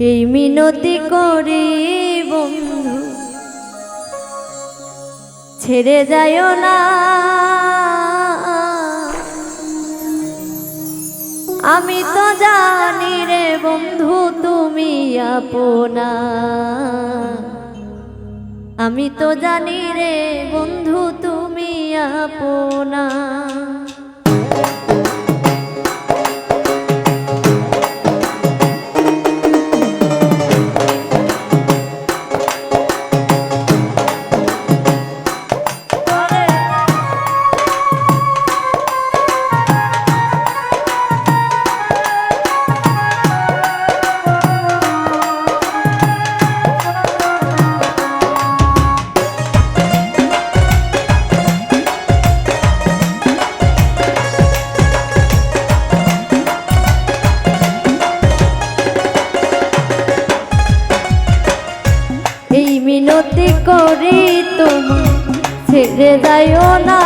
এই মিনতি করি বন্ধু, ছেড়ে যায়ও না। আমি তো জানি রে বন্ধু, তুমি আপনা। আমি তো জানি রে বন্ধু, তুমি আপনা। ছেড়ে যাইও না।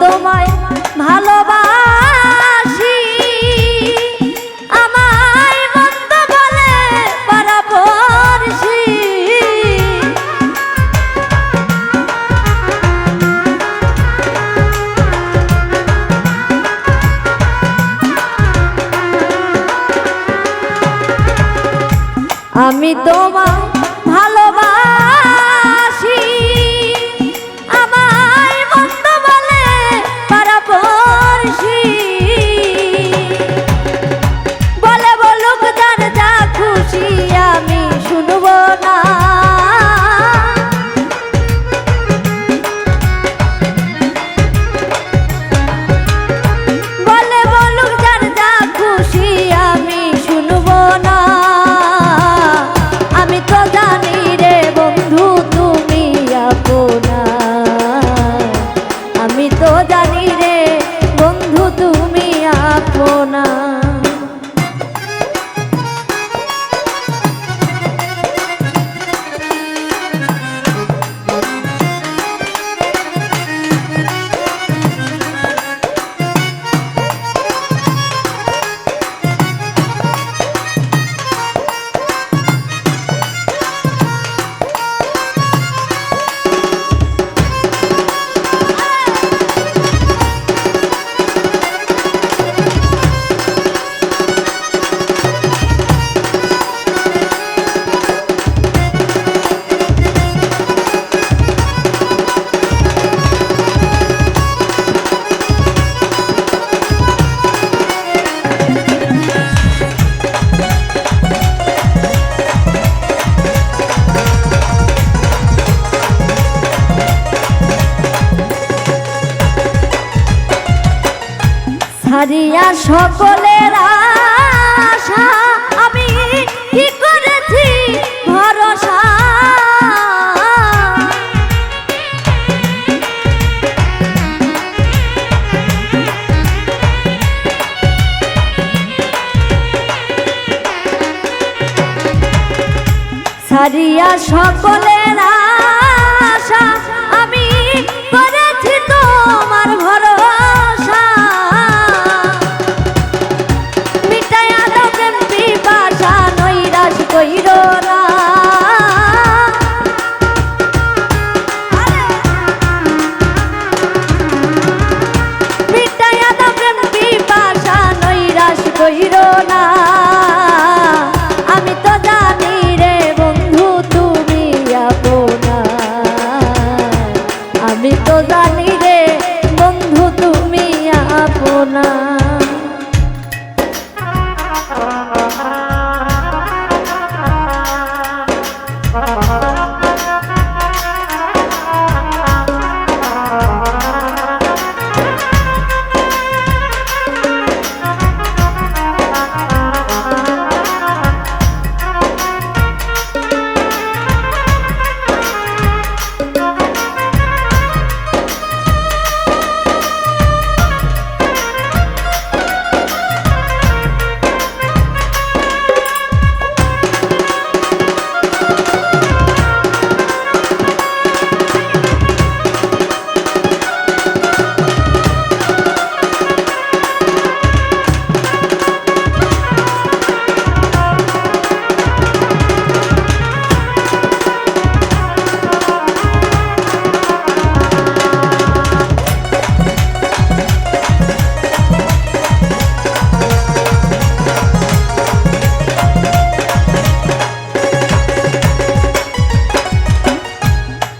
তোমায় ভালোবাসি। আমায় মন্দ বলে আমি তোমায় ভালোবাসি ছাড়িয়া সকলের আশা আমি কি করেছি ভরসা? ছাড়িয়া সকলের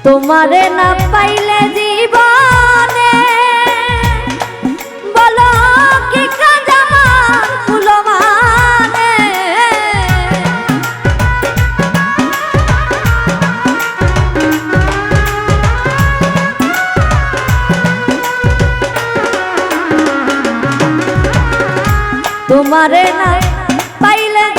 তোমারে না পাইলে জীবনে বলো কি তোমারে না পাইলে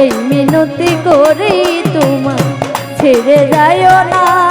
এই মিনতি করি তোমার ছেড়ে যায় না।